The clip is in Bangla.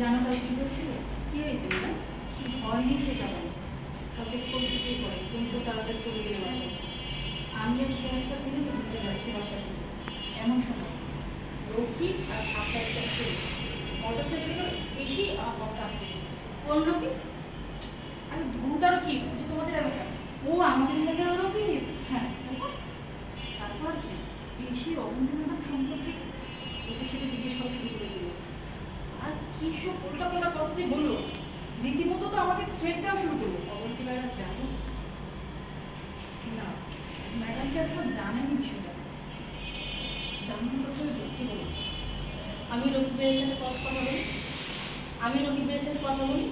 জানো কাল কি হয়েছিল? কি হয়েছে ম্যাডাম কি হয়নি সেটা বলো। কালকে স্কুল ছুটি করে তুমি তো তাড়াতাড়ি চলে গেলে বাসায়। আমি আর শেয়ার স্যার মিলে ঘুরতে যাচ্ছি বাসায় ফিরে। এমন সময় রকিব আর আপনার একটা ছেলে মোটর সাইকেলে করে এসেই আমার দিল। কোন রকি আরে ঘুরটা রকিব যে তোমাদের এলাকা ও আমাদের এলাকার রকি হ্যাঁ তারপর? তারপর কি? এসে অবন্ধু ম্যাডাম সম্পর্কে এটা সেটা জিজ্ঞেস করা শুরু করে দিল আর কি সব উল্টা পাল্টা কথা যে বলল? রীতিমতো তো আমাকে থ্রেট দেওয়া শুরু করল। অবন্তী ম্যাডাম জানো? না, ম্যাডাম কি এখনও জানেনি বিষয়টা? জানুন প্রয়োজন যুক্তি বলো আমি রকিবের সাথে কথা বলি। আমি রকিবের সাথে কথা বলি।